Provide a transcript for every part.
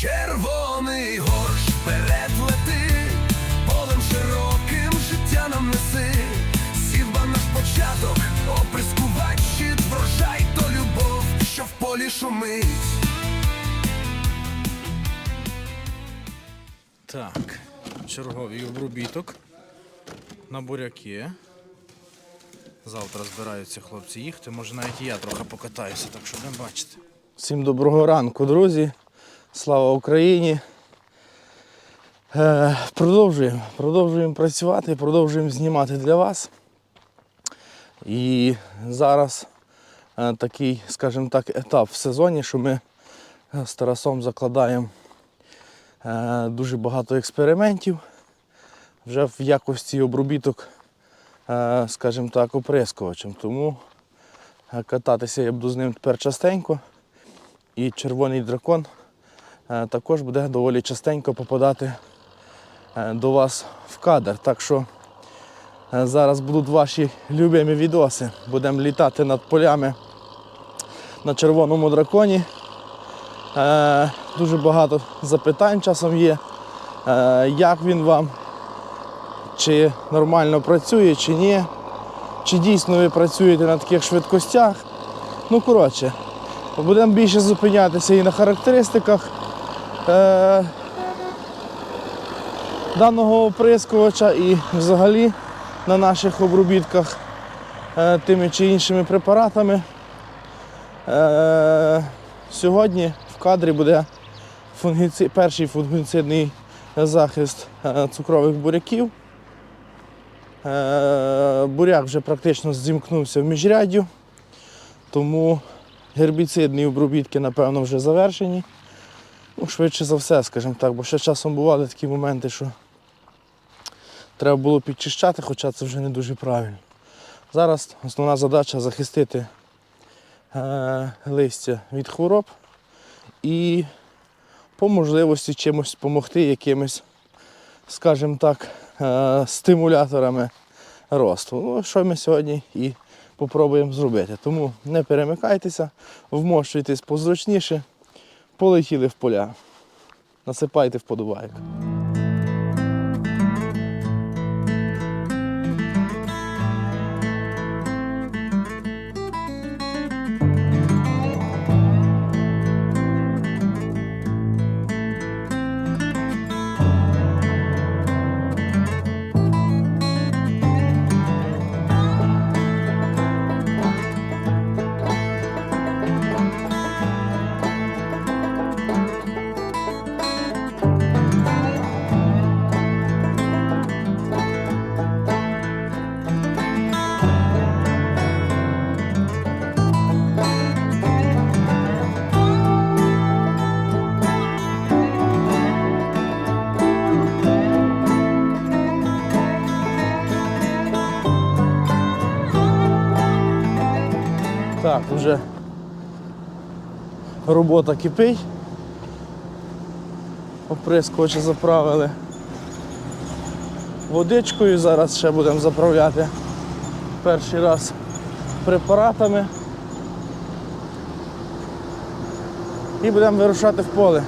Червоний горш вперед лети, полем широким життя нам неси, сівба наш початок, оприскувач щит, врожай то любов, що в полі шумить. Так, черговий обробіток на буряки. Завтра збираються хлопці їхати. Може навіть і я трохи покатаюся, так що будемо бачити. Всім доброго ранку, друзі. Слава Україні. Е, продовжуємо. Продовжуємо працювати, продовжуємо знімати для вас. І зараз е, такий, скажімо так, етап в сезоні, що ми е, з Тарасом закладаємо дуже багато експериментів вже в якості обробіток, скажімо так, оприскувачем. Тому кататися я буду з ним тепер частенько. І червоний дракон також буде доволі частенько попадати е, до вас в кадр. Так що е, зараз будуть ваші любимі відоси. Будемо літати над полями на червоному драконі. Е, дуже багато запитань часом є. Е, як він вам? Чи нормально працює, чи ні? Чи дійсно ви працюєте на таких швидкостях? Ну, коротше, будемо більше зупинятися і на характеристиках е, даного оприскувача і взагалі на наших обробітках е, тими чи іншими препаратами. Е, сьогодні в кадрі буде фунгіци... перший фунгіцидний захист цукрових буряків. Буряк вже практично зімкнувся в міжряддю, тому гербіцидні обробітки, напевно, вже завершені. Ну, швидше за все, скажімо так, бо ще часом бували такі моменти, що треба було підчищати, хоча це вже не дуже правильно. Зараз основна задача захистити е, листя від хвороб і по можливості чимось допомогти якимось, скажімо так, е, стимуляторами росту. Ну, що ми сьогодні і попробуємо зробити. Тому не перемикайтеся, вмощуйтесь позручніше, полетіли в поля. Насипайте вподобайку. Так, вже робота кипить. Оприскувачі заправили водичкою, зараз ще будемо заправляти перший раз препаратами. І будемо вирушати в поле.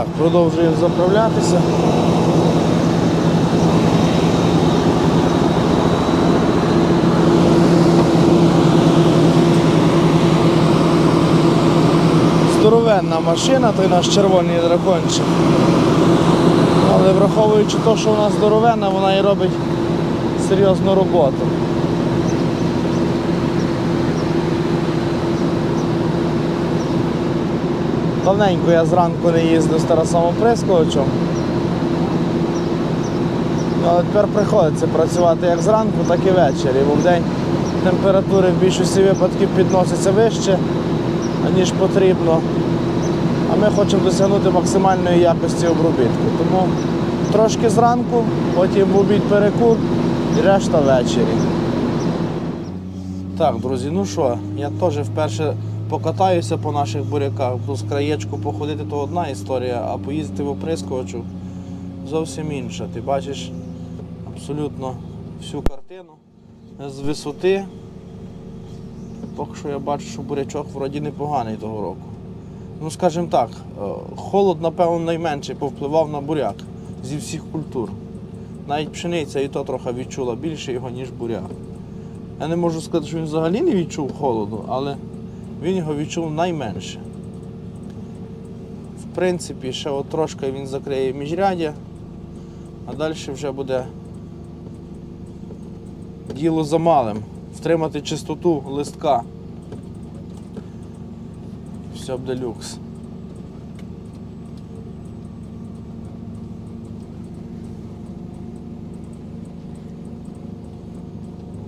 Так, продовжуємо заправлятися. Здоровенна машина, той наш червоний дракончик. Але враховуючи те, що вона здоровенна, вона і робить серйозну роботу. Давненько я зранку не їздив з Тарасом Оприскувачем. Ну, Але тепер приходиться працювати як зранку, так і ввечері, бо вдень температури в більшості випадків підносяться вище, ніж потрібно. А ми хочемо досягнути максимальної якості обробітку. Тому трошки зранку, потім в обід перекур і решта ввечері. Так, друзі, ну що, я теж вперше покатаюся по наших буряках, з краєчку походити то одна історія, а поїздити в оприскувачу зовсім інша. Ти бачиш абсолютно всю картину з висоти. Поки що я бачу, що бурячок вроді непоганий того року. Ну, скажімо так, е, холод, напевно, найменший повпливав на буряк зі всіх культур. Навіть пшениця і то трохи відчула більше його, ніж буряк. Я не можу сказати, що він взагалі не відчув холоду, але він його відчув найменше. В принципі, ще от трошки він закриє міжряддя, а далі вже буде діло за малим. Втримати чистоту листка. Все буде люкс.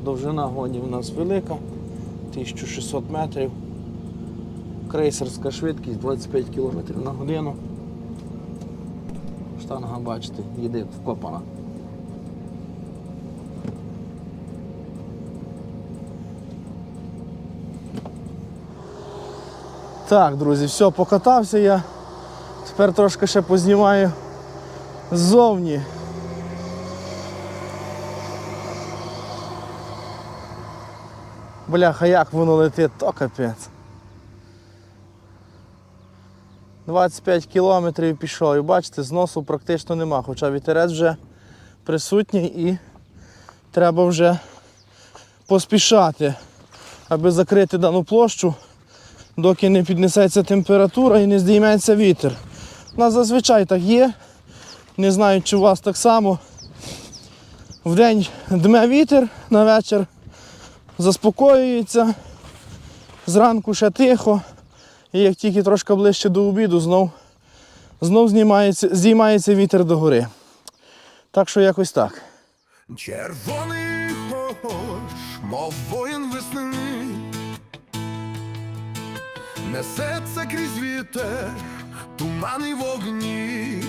Довжина гоні у нас велика, 1600 метрів. Крейсерська швидкість 25 км на годину. Штанга, бачите, їде вкопана. Так, друзі, все, покатався я. Тепер трошки ще познімаю ззовні. Бляха, як воно летить, то капець. 25 кілометрів пішов і бачите, зносу практично нема, хоча вітерець вже присутній і треба вже поспішати, аби закрити дану площу, доки не піднесеться температура і не здійметься вітер. У нас зазвичай так є. Не знаю, чи у вас так само. Вдень дме вітер, на вечір заспокоюється, зранку ще тихо. І як тільки трошки ближче до обіду, знов, знов знімається, здіймається вітер догори. Так що якось так. Червоний хош, мов воїн весни, несеться крізь вітер, туман і вогні.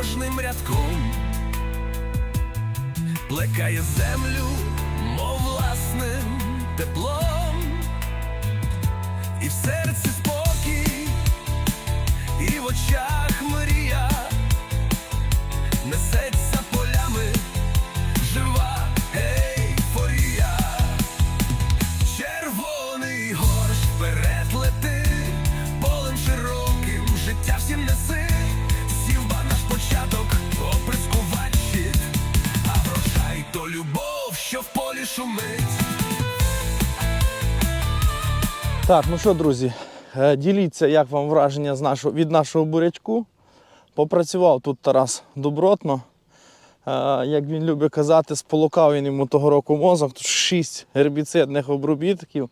Кожним рядком. Плекає землю, мов власним теплом, і в серці спокій, і в очах мрія. Несеться Так, ну що, друзі, е, діліться, як вам враження з нашого, від нашого бурячку. Попрацював тут Тарас добротно. Е, Як він любить казати, сполукав він йому того року мозок. Тут 6 гербіцидних обробітків.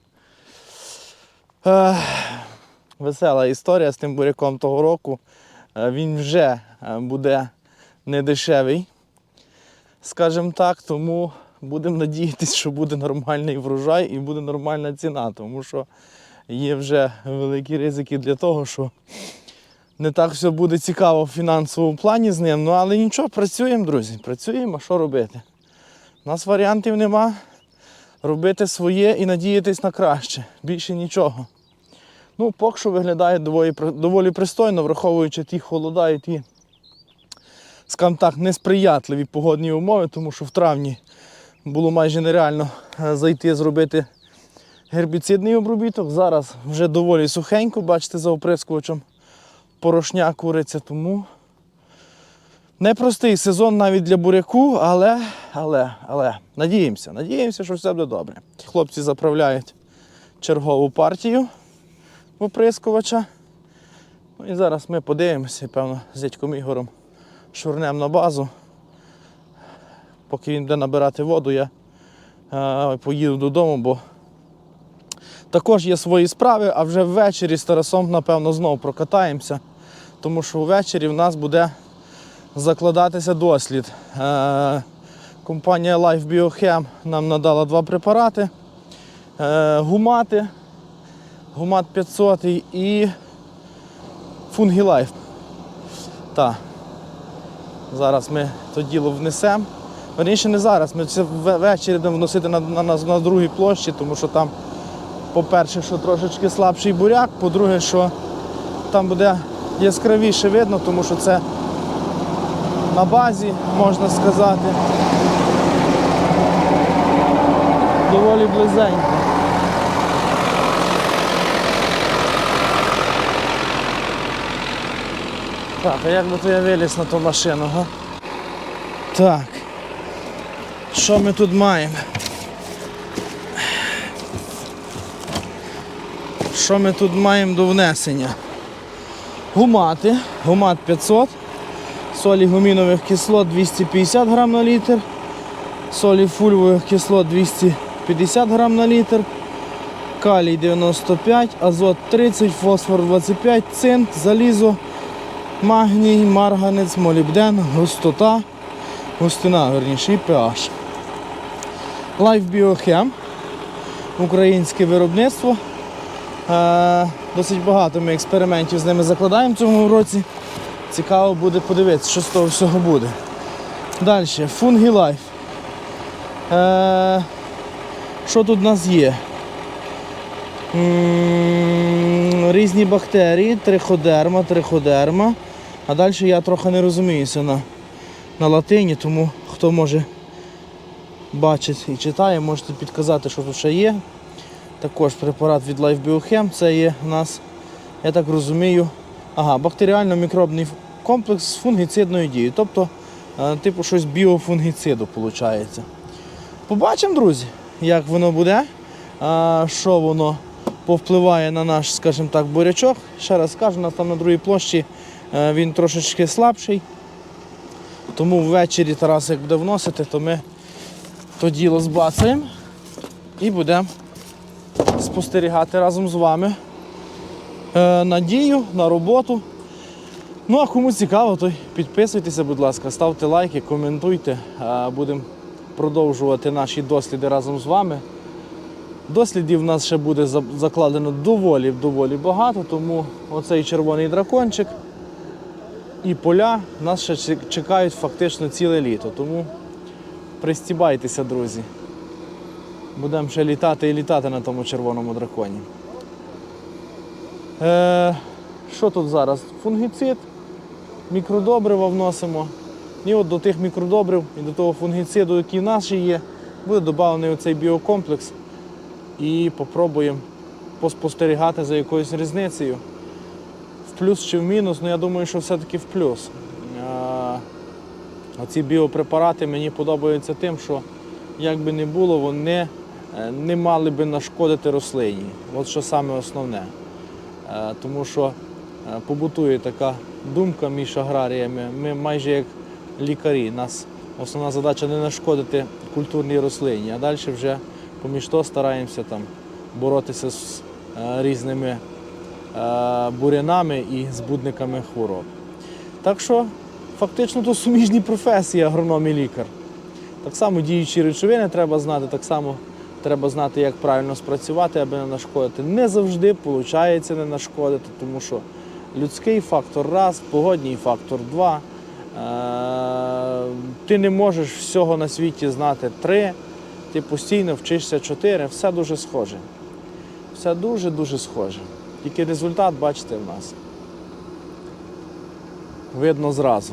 Е, Весела історія з тим буряком того року. Він вже буде недешевий, скажімо так, тому будемо надіятися, що буде нормальний врожай і буде нормальна ціна, тому що є вже великі ризики для того, що не так все буде цікаво в фінансовому плані з ним. Ну але нічого, працюємо, друзі. Працюємо, а що робити? У нас варіантів нема. Робити своє і надіятись на краще. Більше нічого. Ну, поки що виглядає доволі, доволі пристойно, враховуючи ті холода і ті, скажімо так, несприятливі погодні умови, тому що в травні було майже нереально е, зайти зробити гербіцидний обробіток. Зараз вже доволі сухенько, бачите, за оприскувачем порошня куриться, тому непростий сезон навіть для буряку, але, але, але надіємося, надіємося, що все буде добре. Хлопці заправляють чергову партію оприскувача. Ну і зараз ми подивимося, певно, з дядьком Ігорем шурнем на базу. Поки він буде набирати воду, я е, поїду додому, бо також є свої справи, а вже ввечері з Тарасом, напевно, знову прокатаємося, тому що ввечері в нас буде закладатися дослід. Е, компанія Life Biochem нам надала два препарати: е, гумати, гумат 500 і фунгілайф. Так. Зараз ми то діло внесемо. Верніше не зараз, ми це ввечері будемо вносити на, на, на, на другій площі, тому що там по-перше, що трошечки слабший буряк, по-друге, що там буде яскравіше видно, тому що це на базі, можна сказати. Доволі близенько. Так, а як би то я виліз на ту машину, га? Так. Що ми тут маємо? Що ми тут маємо до внесення? Гумати, гумат 500, солі гумінових кислот 250 грам на літр, солі фульвових кислот 250 грам на літр, калій 95, азот 30, фосфор 25, цинк, залізо, магній, марганець, молібден, густота, густина, верніше, і pH. Life Biochem, українське виробництво. Е, Досить багато ми експериментів з ними закладаємо в цьому році. Цікаво буде подивитися, що з того всього буде. Далі, Life. Е, Що тут у нас є? Різні бактерії, триходерма, триходерма. А далі я трохи не розуміюся на, на латині, тому хто може бачить і читає, можете підказати, що тут ще є. Також препарат від Life Biochem. Це є у нас, я так розумію, ага, бактеріально-мікробний комплекс з фунгіцидною дією. Тобто, е, типу щось біофунгіциду виходить. Побачимо, друзі, як воно буде, що воно повпливає на наш, скажімо так, бурячок. Ще раз скажу, у нас там на другій площі е, він трошечки слабший. Тому ввечері Тарас як буде вносити, то ми то діло збацаємо і будемо спостерігати разом з вами е, на дію, на роботу. Ну а кому цікаво, то підписуйтеся, будь ласка, ставте лайки, коментуйте. Будемо продовжувати наші досліди разом з вами. Дослідів в нас ще буде закладено доволі доволі багато, тому оцей червоний дракончик і поля нас ще чекають фактично ціле літо. Тому Пристібайтеся, друзі. Будемо ще літати і літати на тому червоному драконі. Е, що тут зараз? Фунгіцид, мікродобрива вносимо. І от до тих мікродобрив і до того фунгіциду, який в нас є, буде додавлений оцей біокомплекс. І попробуємо поспостерігати за якоюсь різницею. В плюс чи в мінус, ну я думаю, що все-таки в плюс. Е, Оці біопрепарати мені подобаються тим, що як би не було, вони е, не мали би нашкодити рослині. От що саме основне. Е, Тому що е, побутує така думка між аграріями. Ми майже як лікарі. Нас основна задача не нашкодити культурній рослині, а далі вже поміж того стараємося там боротися з різними бурянами і збудниками хвороб. Так що фактично то суміжні професії агроном і лікар. Так само діючі речовини треба знати, так само треба знати, як правильно спрацювати, аби не нашкодити. Не завжди виходить не нашкодити, тому що людський фактор раз, погодній фактор два. Е, Ти не можеш всього на світі знати три, ти постійно вчишся чотири, все дуже схоже. Все дуже-дуже схоже. Тільки результат, бачите, в нас. Видно зразу.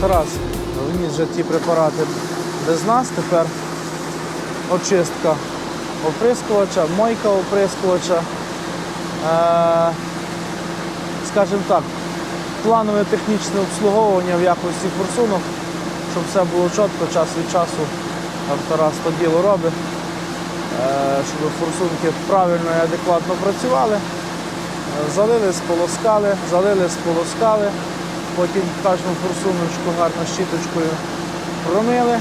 Тарас вніс вже ті препарати без нас. Тепер очистка оприскувача, мойка оприскувача. Е, скажімо так, планове технічне обслуговування в якості форсунок, щоб все було чітко, час від часу Тарас то діло робить, е, щоб форсунки правильно і адекватно працювали. Е, Залили, сполоскали, залили, сполоскали. Потім кожну форсуночку гарно щіточкою промили,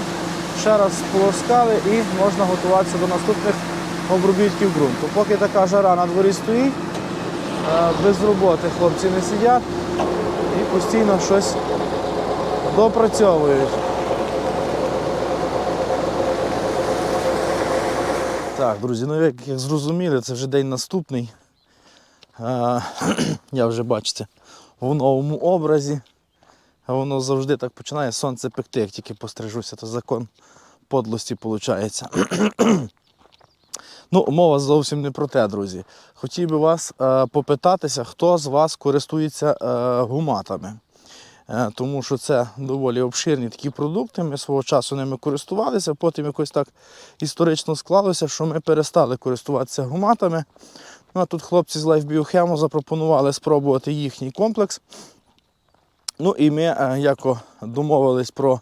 ще раз сполоскали і можна готуватися до наступних обробітків ґрунту. Поки така жара на дворі стоїть, е, без роботи хлопці не сидять і постійно щось допрацьовують. Так, друзі, ну як, як зрозуміли, це вже день наступний. Е, Я вже бачите в новому образі. А воно завжди так починає сонце пекти, як тільки пострижуся, то закон подлості виходить. ну, мова зовсім не про те, друзі. Хотів би вас е, попитатися, хто з вас користується е, гуматами. Е, Тому що це доволі обширні такі продукти. Ми свого часу ними користувалися, потім якось так історично склалося, що ми перестали користуватися гуматами. Ну, а тут хлопці з Life Biochemo запропонували спробувати їхній комплекс. Ну і ми е, яко домовились про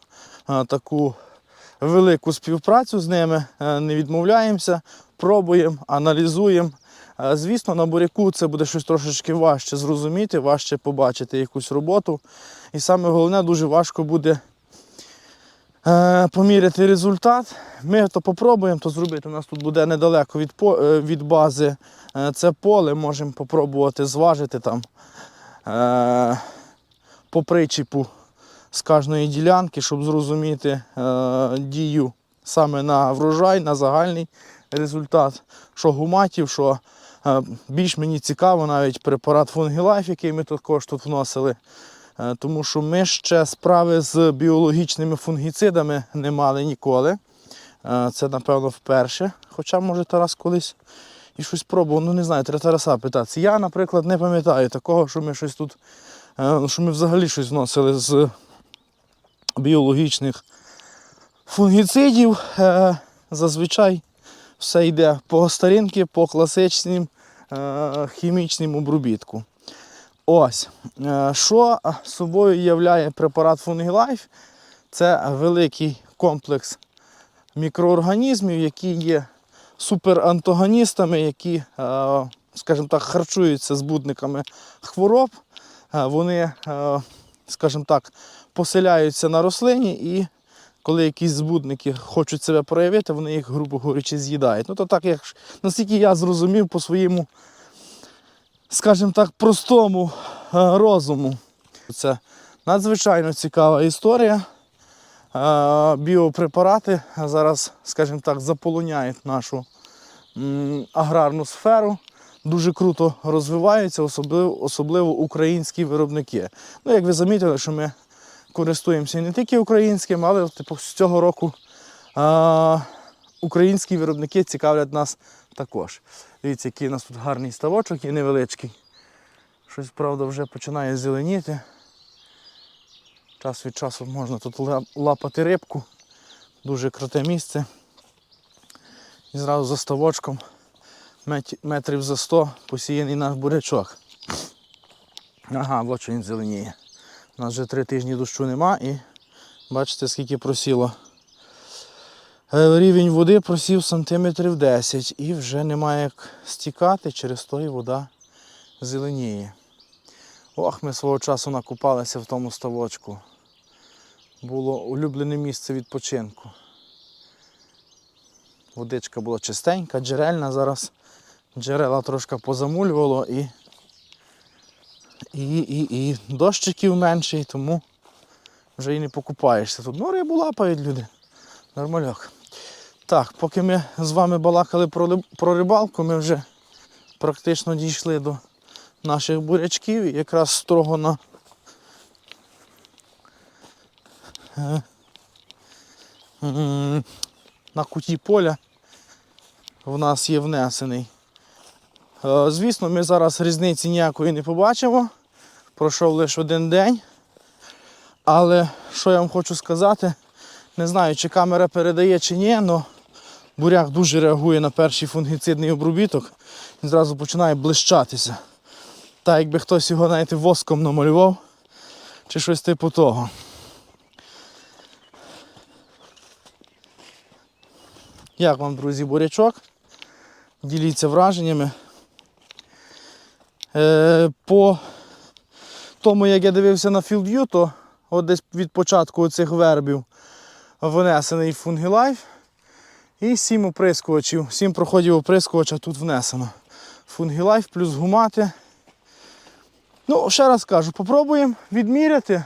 е, таку велику співпрацю з ними, е, не відмовляємося, пробуємо, аналізуємо. Звісно, на буряку це буде щось трошечки важче зрозуміти, важче побачити якусь роботу. І саме головне, дуже важко буде поміряти результат. Ми то попробуємо то зробити. У нас тут буде недалеко від, е, від бази е, це поле, можемо попробувати зважити там е, по причіпу з кожної ділянки, щоб зрозуміти е, дію саме на врожай, на загальний результат, що гуматів, що е, більш мені цікаво навіть препарат Фунгілайф, який ми також тут вносили. Е, Тому що ми ще справи з біологічними фунгіцидами не мали ніколи. Е, Це, напевно, вперше. Хоча, може, Тарас колись і щось пробував. Ну не знаю, треба Тараса питатися. Я, наприклад, не пам'ятаю такого, що ми щось тут, е, що ми взагалі щось вносили з біологічних фунгіцидів. Зазвичай все йде по старинки, по класичним хімічним обробітку. Ось, е, що собою являє препарат Фунгілайф? Це великий комплекс мікроорганізмів, які є суперантагоністами, які, е, скажімо так, харчуються збудниками хвороб. Е, Вони, е, скажімо так, поселяються на рослині і коли якісь збудники хочуть себе проявити, вони їх, грубо говорячи, з'їдають. Ну то так, як наскільки я зрозумів по своєму, скажімо так, простому е, розуму. Це надзвичайно цікава історія. Е, Біопрепарати зараз, скажімо так, заполоняють нашу аграрну сферу. Дуже круто розвиваються, особливо, особливо українські виробники. Ну, як ви замітили, що ми користуємося не тільки українським, але типу, з цього року а, українські виробники цікавлять нас також. Дивіться, який у нас тут гарний ставочок і невеличкий. Щось, правда, вже починає зеленіти. Час від часу можна тут лапати рибку. Дуже круте місце. І зразу за ставочком метрів за 100 посіяний наш бурячок. Ага, от що він зеленіє. У нас вже три тижні дощу нема і бачите, скільки просіло. Е, Рівень води просів сантиметрів 10 і вже немає як стікати, через то і вода зеленіє. Ох, ми свого часу накупалися в тому ставочку. Було улюблене місце відпочинку. Водичка була чистенька, джерельна, зараз джерела трошки позамулювало і і, і, і дощиків менший, тому вже і не покупаєшся. Тут ну, рибу лапають люди. Нормальок. Так, поки ми з вами балакали про, про рибалку, ми вже практично дійшли до наших бурячків і якраз строго на, е, на куті поля в нас є внесений. Е, Звісно, ми зараз різниці ніякої не побачимо. Пройшов лише один день. Але що я вам хочу сказати, не знаю, чи камера передає чи ні, але буряк дуже реагує на перший фунгіцидний обробіток. Він зразу починає блищатися. Так якби хтось його навіть воском намалював, чи щось типу того. Як вам, друзі, бурячок? Діліться враженнями. Е, по тому, як я дивився на філд'ю, то от десь від початку цих вербів внесений фунгілайф. І сім оприскувачів, сім проходів оприскувача тут внесено. Фунгілайф плюс гумати. Ну, ще раз кажу, попробуємо відміряти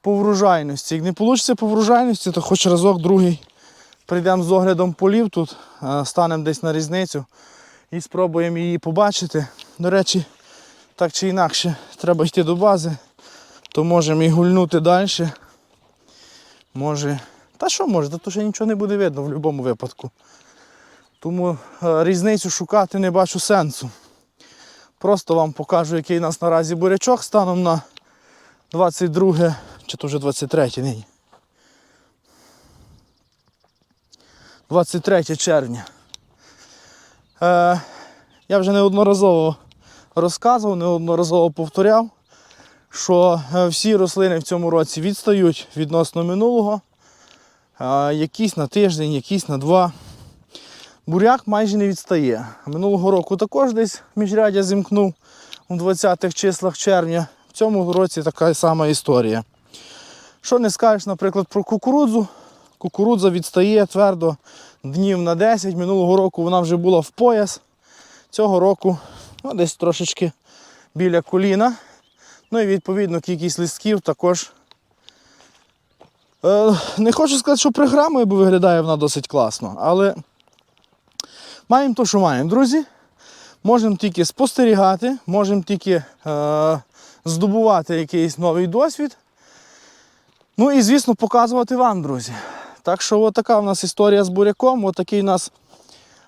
по врожайності. Як не вийде по врожайності, то хоч разок другий прийдемо з оглядом полів тут, станемо десь на різницю і спробуємо її побачити. До речі, так чи інакше, треба йти до бази, то можемо і гульнути далі. Може. Та що може, то ще нічого не буде видно в будь-якому випадку. Тому е, різницю шукати не бачу сенсу. Просто вам покажу, який у нас наразі бурячок станом на 22 чи то вже 23 нині. 23 червня. Е, я вже неодноразово розказував, неодноразово повторяв, що е, всі рослини в цьому році відстають відносно минулого. Якісь на тиждень, якісь на два. Буряк майже не відстає. Минулого року також десь міжрядя зімкнув у 20-х числах червня. В цьому році така сама історія. Що не скажеш, наприклад, про кукурудзу? Кукурудза відстає твердо днів на 10. Минулого року вона вже була в пояс. Цього року ну, десь трошечки біля коліна. Ну і відповідно кількість листків також. Е, не хочу сказати, що програмою, бо виглядає вона досить класно, але маємо то, що маємо, друзі. Можемо тільки спостерігати, можемо тільки е, здобувати якийсь новий досвід. Ну і, звісно, показувати вам, друзі. Так що от така у нас історія з буряком. От такий у нас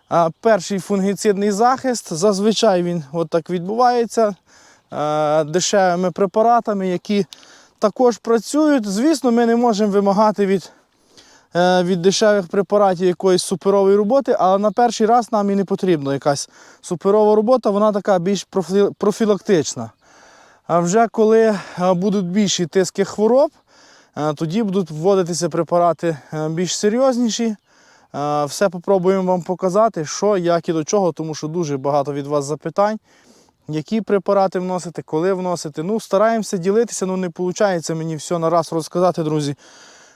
а, перший фунгіцидний захист. Зазвичай він от так відбувається а, дешевими препаратами, які також працюють. Звісно, ми не можемо вимагати від, е, від дешевих препаратів якоїсь суперової роботи, але на перший раз нам і не потрібна якась суперова робота, вона така більш профілактична. А вже коли е, будуть більші тиски хвороб, е, тоді будуть вводитися препарати більш серйозніші. Все попробуємо вам показати, що, як і до чого, тому що дуже багато від вас запитань. Які препарати вносити, коли вносити. Ну, стараємося ділитися, ну не виходить мені все на раз розказати, друзі.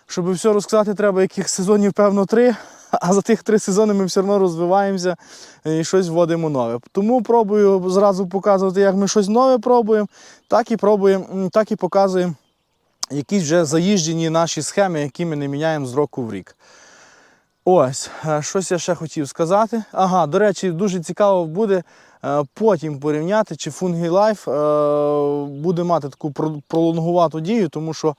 Щоб все розказати, треба яких сезонів, певно, три. А за тих три сезони ми все одно розвиваємося і щось вводимо нове. Тому пробую зразу показувати, як ми щось нове пробуємо, так і пробуємо, так і показуємо якісь вже заїжджені наші схеми, які ми не міняємо з року в рік. Ось, е, щось я ще хотів сказати. Ага, до речі, дуже цікаво буде потім порівняти, чи Life е, буде мати таку пролонгувату дію, тому що,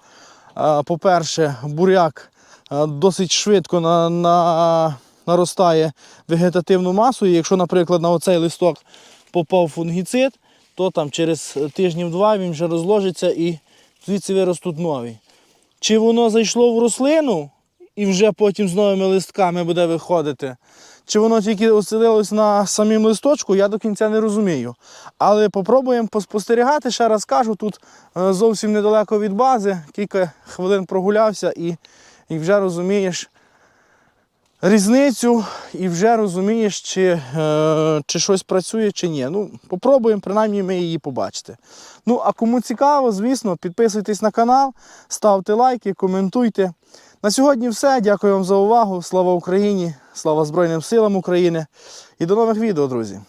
е, по-перше, буряк е, досить швидко на, на, наростає вегетативну масу. І якщо, наприклад, на оцей листок попав фунгіцид, то там через тижнів два він вже розложиться і звідси виростуть нові. Чи воно зайшло в рослину і вже потім з новими листками буде виходити, чи воно тільки оселилось на самім листочку, я до кінця не розумію. Але попробуємо поспостерігати, ще раз кажу, тут е, зовсім недалеко від бази, кілька хвилин прогулявся і, і вже розумієш різницю, і вже розумієш, чи, е, чи щось працює, чи ні. Ну, попробуємо, принаймні ми її побачити. Ну, а кому цікаво, звісно, підписуйтесь на канал, ставте лайки, коментуйте. На сьогодні все. Дякую вам за увагу. Слава Україні! Слава Збройним силам України! І до нових відео, друзі!